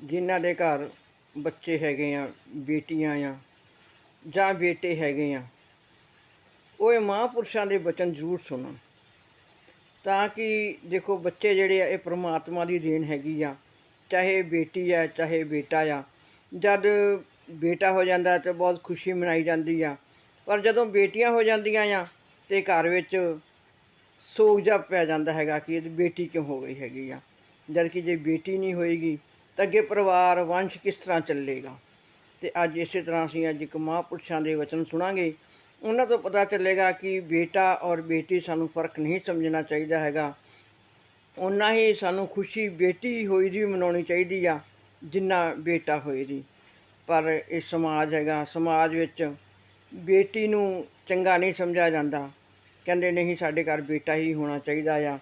ਜਿਨ੍ਹਾਂ ਦੇ ਘਰ ਬੱਚੇ ਹੈਗੇ ਆ, ਬੇਟੀਆਂ ਆ, ਜਾਂ ਬੇਟੇ ਹੈਗੇ ਆ, ਉਹ ਇਹ ਮਹਾਂਪੁਰਸ਼ਾਂ ਦੇ ਬਚਨ ਜ਼ਰੂਰ ਸੁਣਨ। ਤਾਂ ਕਿ ਦੇਖੋ ਬੱਚੇ ਜਿਹੜੇ ਆ, ਇਹ ਪ੍ਰਮਾਤਮਾ ਦੀ ਦੇਣ ਹੈਗੀ ਆ, ਚਾਹੇ ਬੇਟੀ ਆ, ਚਾਹੇ ਬੇਟਾ ਆ। ਜਦ ਬੇਟਾ ਹੋ ਜਾਂਦਾ ਤੇ ਬਹੁਤ ਖੁਸ਼ੀ ਮਨਾਈ ਜਾਂਦੀ ਆ। ਪਰ ਜਦੋਂ ਬੇਟੀਆਂ ਹੋ ਜਾਂਦੀਆਂ ਆ, ਤੇ ਘਰ ਵਿੱਚ ਸੋਗ ਜਿਹਾ ਪੈ ਜਾਂਦਾ ਹੈਗਾ ਕਿ ਇਹਦੀ ਬੇਟੀ ਕਿਉਂ ਹੋ ਗਈ ਹੈਗੀ ਆ। ਜਦ ਕਿ ਜੇ ਬੇਟੀ ਨਹੀਂ ਹੋਏਗੀ ਤਾਂ ਅੱਗੇ ਪਰਿਵਾਰ, ਵੰਸ਼ ਕਿਸ ਤਰ੍ਹਾਂ ਚੱਲੇਗਾ? ਤੇ ਅੱਜ ਇਸੇ ਤਰ੍ਹਾਂ ਅਸੀਂ ਅੱਜ ਇੱਕ ਮਹਾਂਪੁਰਸ਼ਾਂ ਦੇ ਵਚਨ ਸੁਣਾਂਗੇ। ਉਹਨਾਂ ਤੋਂ ਪਤਾ ਚੱਲੇਗਾ ਕਿ ਬੇਟਾ ਔਰ ਬੇਟੀ ਸਾਨੂੰ ਫ਼ਰਕ ਨਹੀਂ ਸਮਝਣਾ ਚਾਹੀਦਾ ਹੈਗਾ। ਉਨਾ ਹੀ ਸਾਨੂੰ ਖੁਸ਼ੀ ਬੇਟੀ ਹੋਈ ਦੀ ਵੀ ਮਨਾਉਣੀ ਚਾਹੀਦੀ ਆ, ਜਿੰਨਾ ਬੇਟਾ ਹੋਏ ਦੀ। ਪਰ ਇਹ ਸਮਾਜ ਹੈਗਾ, ਸਮਾਜ ਵਿੱਚ ਬੇਟੀ ਨੂੰ ਚੰਗਾ ਨਹੀਂ ਸਮਝਿਆ ਜਾਂਦਾ। ਕਹਿੰਦੇ ਨਹੀਂ, ਸਾਡੇ ਘਰ ਬੇਟਾ ਹੀ ਹੋਣਾ ਚਾਹੀਦਾ ਆ।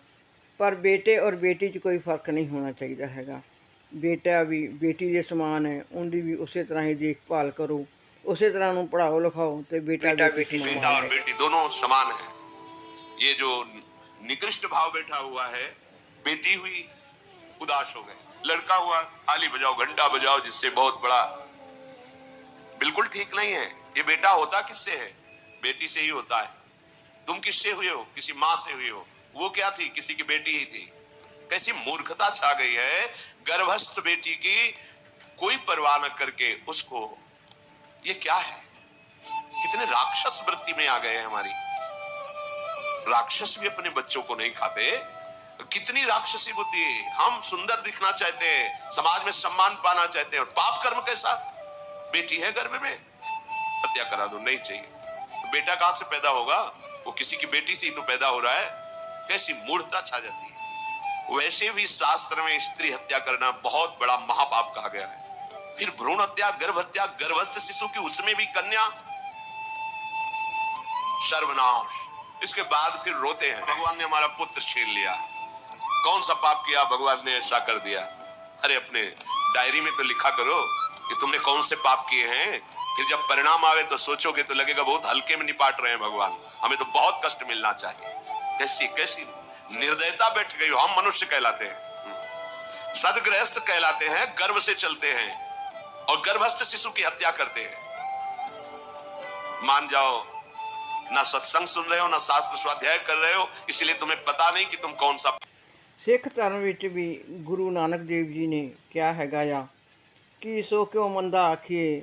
ਪਰ ਬੇਟੇ ਔਰ ਬੇਟੀ 'ਚ ਕੋਈ ਫ਼ਰਕ ਨਹੀਂ ਹੋਣਾ ਚਾਹੀਦਾ ਹੈਗਾ। ਬੇਟਾ ਵੀ ਬੇਟੀ ਦੇ ਸਮਾਨ ਹੈ ਉਹਦੀ ਵੀ ਉਸੇ ਤਰ੍ਹਾਂ ਹੀ ਦੇਖਭਾਲ ਕਰੋ ਉਸੇ ਤਰ੍ਹਾਂ ਨੂੰ ਪੜਾਓ ਲਿਖਾਓ ਤੇ ਬੇਟਾ बेटा ਵੀ बेटी ਸਮਾਨ बेटा और ਹੈ। बेटी दोनों समान है ये जो निकृष्ट भाव बैठा हुआ है बेटी हुई उदास हो गए लड़का हुआ थाली बजाओ घंटा बजाओ जिससे बहुत बड़ा बिल्कुल ठीक नहीं है ये बेटा होता किससे है बेटी से ही होता है तुम किससे हुए हो किसी माँ से हुए हो वो क्या थी किसी की बेटी ही थी कैसी मूर्खता छा गई है गर्भस्थ बेटी की कोई परवाह न करके उसको, ये क्या है? कितने राक्षस वृत्ति में आ गए हैं हमारी। राक्षस भी अपने बच्चों को नहीं खाते। कितनी राक्षसी बुद्धि। हम सुंदर दिखना चाहते हैं, समाज में सम्मान पाना चाहते हैं, और पाप कर्म कैसा बेटी है गर्भ में। हत्या करा दो, नहीं चाहिए। बेटा कहाँ से पैदा होगा? वो किसी की बेटी से ही तो पैदा हो रहा है। कैसी मूर्खता छा जाती है। वैसे भी शास्त्र में स्त्री हत्या करना बहुत बड़ा महापाप कहा गया है। फिर भ्रूण हत्या, गर्भ हत्या, गर्भस्थ शिशु की उसमें भी कन्या, सर्वनाश। इसके बाद फिर रोते हैं। भगवान ने हमारा पुत्र छीन लिया। कौन सा पाप किया? भगवान ने ऐसा कर दिया। अरे, अपने डायरी में तो लिखा करो कि तुमने कौन से पाप किए हैं? फिर जब परिणाम आवे तो सोचोगे तो लगेगा बहुत हल्के में निपाट रहे हैं भगवान। हमें तो बहुत कष्ट मिलना चाहिए। कैसी कैसी? निर्दयता बैठ गई हो हम मनुष्य कहलाते हैं सदगृहस्थ कहलाते हैं गर्भ से चलते हैं और गर्भस्थ शिशु की हत्या करते हैं मान जाओ ना सत्संग सुन रहे हो ना शास्त्र स्वाध्याय कर रहे हो इसलिए तुम्हें पता नहीं कि तुम कौन सा ਸਿੱਖ ਧਰਮ ਵਿੱਚ ਵੀ ਗੁਰੂ ਨਾਨਕ ਦੇਵ ਜੀ ਨੇ ਕਿਹਾ ਹੈਗਾ ਆ ਕਿ ਸੋ ਕਿਉ ਮੰਦਾ ਆਖੀਏ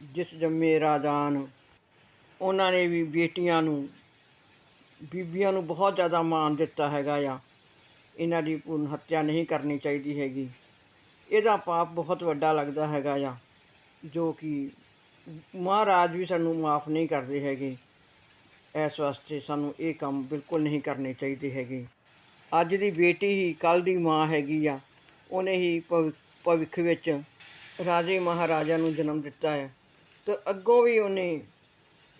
ਜਿਸ ਜੰਮੇ ਰਾਜਾਨ ਉਹਨਾਂ ਨੇ ਵੀ ਬੇਟੀਆਂ ਨੂੰ ਬੀਬੀਆਂ ਨੂੰ ਬਹੁਤ ਜ਼ਿਆਦਾ ਮਾਣ ਦਿੱਤਾ ਹੈਗਾ ਆ। ਇਹਨਾਂ ਦੀ ਪੂਰਨ ਹੱਤਿਆ ਨਹੀਂ ਕਰਨੀ ਚਾਹੀਦੀ ਹੈਗੀ। ਇਹਦਾ ਪਾਪ ਬਹੁਤ ਵੱਡਾ ਲੱਗਦਾ ਹੈਗਾ ਆ, ਜੋ ਕਿ ਮਹਾਰਾਜ ਵੀ ਸਾਨੂੰ ਮਾਫ ਨਹੀਂ ਕਰਦੇ ਹੈਗੇ। ਇਸ ਵਾਸਤੇ ਸਾਨੂੰ ਇਹ ਕੰਮ ਬਿਲਕੁਲ ਨਹੀਂ ਕਰਨੇ ਚਾਹੀਦੇ ਹੈਗੇ। ਅੱਜ ਦੀ ਬੇਟੀ ਹੀ ਕੱਲ ਦੀ ਮਾਂ ਹੈਗੀ ਆ। ਉਹਨੇ ਹੀ ਭਵਿ- ਭਵਿੱਖ ਵਿੱਚ ਰਾਜੇ ਮਹਾਰਾਜਾ ਨੂੰ ਜਨਮ ਦਿੱਤਾ ਹੈ ਤੇ ਅੱਗੋਂ ਵੀ ਉਹਨੇ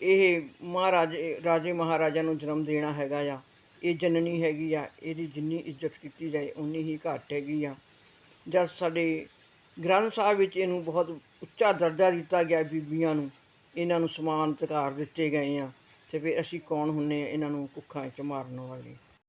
ਇਹ ਮਹਾਰਾਜੇ ਰਾਜੇ ਮਹਾਰਾਜਾ ਨੂੰ ਜਨਮ ਦੇਣਾ ਹੈਗਾ ਆ। ਇਹ ਜਨਨੀ ਹੈਗੀ ਆ, ਇਹਦੀ ਜਿੰਨੀ ਇੱਜ਼ਤ ਕੀਤੀ ਜਾਏ ਉਨੀ ਹੀ ਘੱਟ ਹੈਗੀ ਆ। ਜਦ ਸਾਡੇ ਗ੍ਰੰਥ ਸਾਹਿਬ ਵਿੱਚ ਇਹਨੂੰ ਬਹੁਤ ਉੱਚਾ ਦਰਜਾ ਦਿੱਤਾ ਗਿਆ ਬੀਬੀਆਂ ਨੂੰ, ਇਹਨਾਂ ਨੂੰ ਸਮਾਨ ਅਧਿਕਾਰ ਦਿੱਤੇ ਗਏ ਆ। ਤੇ ਫਿਰ ਅਸੀਂ ਕੌਣ ਹੁੰਨੇ ਆ, ਇਹਨਾਂ ਨੂੰ ਕੁੱਖਾਂ 'ਚ ਮਾਰਨ ਵਾਲੇ?